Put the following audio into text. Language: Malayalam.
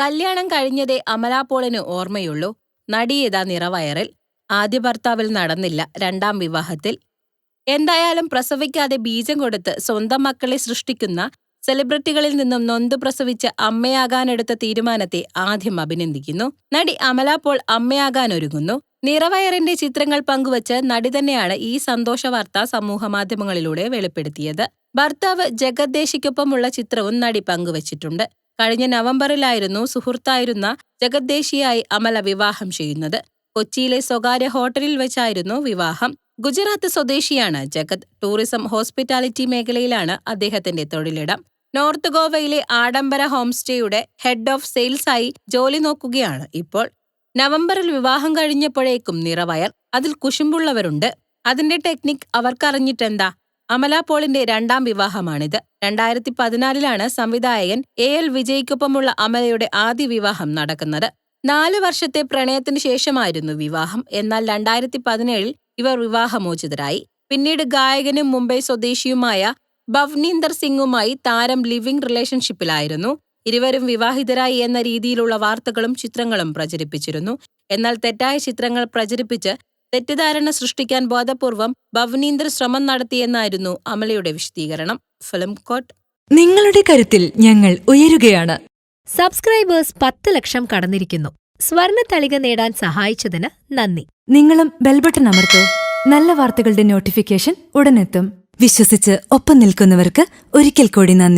കല്യാണം കഴിഞ്ഞതേ അമലാപോളിന് ഓർമ്മയുള്ളൂ. നടിയിതാ നിറവയറിൽ. ആദ്യ ഭർത്താവിൽ നടന്നില്ല. രണ്ടാം വിവാഹത്തിൽ. എന്തായാലും പ്രസവിക്കാതെ ബീജം കൊടുത്ത് സ്വന്തം മക്കളെ സൃഷ്ടിക്കുന്ന സെലിബ്രിറ്റികളിൽ നിന്നും നൊന്തു പ്രസവിച്ച് അമ്മയാകാനെടുത്ത തീരുമാനത്തെ ആദ്യം അഭിനന്ദിക്കുന്നു. നടി അമല പോൾ അമ്മയാകാനൊരുങ്ങുന്നു. നിറവയറിന്റെ ചിത്രങ്ങൾ പങ്കുവച്ച് നടി തന്നെയാണ് ഈ സന്തോഷ വാർത്ത സമൂഹമാധ്യമങ്ങളിലൂടെ വെളിപ്പെടുത്തിയത്. ഭർത്താവ് ജഗദ്ദേശിക്കൊപ്പമുള്ള ചിത്രവും നടി പങ്കുവച്ചിട്ടുണ്ട്. കഴിഞ്ഞ നവംബറിലായിരുന്നു സുഹൃത്തായിരുന്ന ജഗദ്ദേശിയായി അമല വിവാഹം ചെയ്യുന്നത്. കൊച്ചിയിലെ സ്വകാര്യ ഹോട്ടലിൽ വെച്ചായിരുന്നു വിവാഹം. ഗുജറാത്ത് സ്വദേശിയാണ് ജഗത്. ടൂറിസം ഹോസ്പിറ്റാലിറ്റി മേഖലയിലാണ് അദ്ദേഹത്തിന്റെ തൊഴിലിടം. നോർത്ത് ഗോവയിലെ ആഡംബര ഹോംസ്റ്റേയുടെ ഹെഡ് ഓഫ് സെയിൽസായി ജോലി നോക്കുകയാണ് ഇപ്പോൾ. നവംബറിൽ വിവാഹം കഴിഞ്ഞപ്പോഴേക്കും നിറവയർ. അതിൽ കുശുമ്പുള്ളവരുണ്ട്. അതിന്റെ ടെക്നിക് അവർക്കറിഞ്ഞിട്ടെന്താ? അമല പോളിന്റെ രണ്ടാം വിവാഹമാണിത്. രണ്ടായിരത്തി പതിനാലിലാണ് സംവിധായകൻ എ എൽ വിജയ്ക്കൊപ്പമുള്ള അമലയുടെ ആദ്യ വിവാഹം നടക്കുന്നത്. നാല് വർഷത്തെ പ്രണയത്തിനു ശേഷമായിരുന്നു വിവാഹം. എന്നാൽ രണ്ടായിരത്തി പതിനേഴിൽ ഇവർ വിവാഹമോചിതരായി. പിന്നീട് ഗായകനും മുംബൈ സ്വദേശിയുമായ ഭവ്നീന്ദർ സിംഗുമായി താരം ലിവിംഗ് റിലേഷൻഷിപ്പിലായിരുന്നു. ഇരുവരും വിവാഹിതരായി എന്ന രീതിയിലുള്ള വാർത്തകളും ചിത്രങ്ങളും പ്രചരിപ്പിച്ചിരുന്നു. എന്നാൽ തെറ്റായ ചിത്രങ്ങൾ പ്രചരിപ്പിച്ച് തെറ്റിദ്ധാരണ സൃഷ്ടിക്കാൻ ബോധപൂർവം ഭവനീന്ദ്ര ശ്രമം നടത്തിയെന്നായിരുന്നു അമലയുടെ വിശദീകരണം. ഫിലിം കോട്ട്. നിങ്ങളുടെ കരുത്തിൽ ഞങ്ങൾ ഉയരുകയാണ്. സബ്സ്ക്രൈബേഴ്സ് പത്ത് ലക്ഷം കടന്നിരിക്കുന്നു. സ്വർണ തളിക നേടാൻ സഹായിച്ചതിന് നന്ദി. നിങ്ങളും ബെൽബട്ടൺ അമർത്തോ. നല്ല വാർത്തകളുടെ നോട്ടിഫിക്കേഷൻ ഉടനെത്തും. വിശ്വസിച്ച് ഒപ്പം നിൽക്കുന്നവർക്ക് ഒരിക്കൽ കൂടി നന്ദി.